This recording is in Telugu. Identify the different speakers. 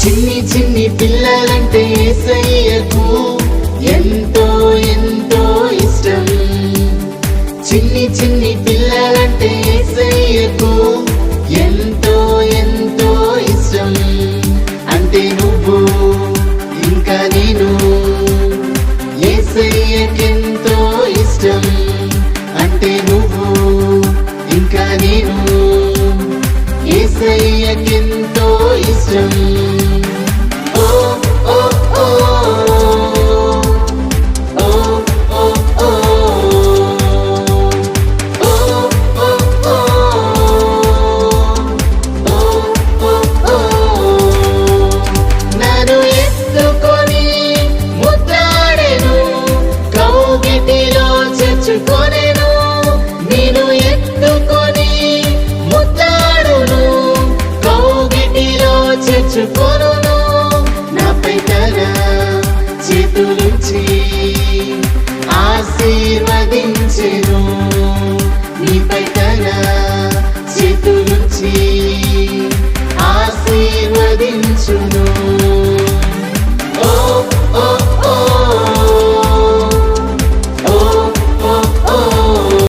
Speaker 1: చిన్ని చిన్ని పిల్లలంటే ఏసయ్యకు ఎంతో ఎంతో ఇష్టం. చిన్ని చిన్ని పిల్లలంటే ఏసయ్యకు ఎంతో ఎంతో ఇష్టం. అంటే నువ్వు ఇంకా నేను ఏసయ్యకెంతో ఇష్టం. అంటే నువ్వు ఇంకా నేను ఏసయ్యకి ఎత్తుకొనేను నేను ఎత్తుకొని ముద్దాడును కౌగిటిలో చేర్చుకొను నాపై తన చేతులుంచి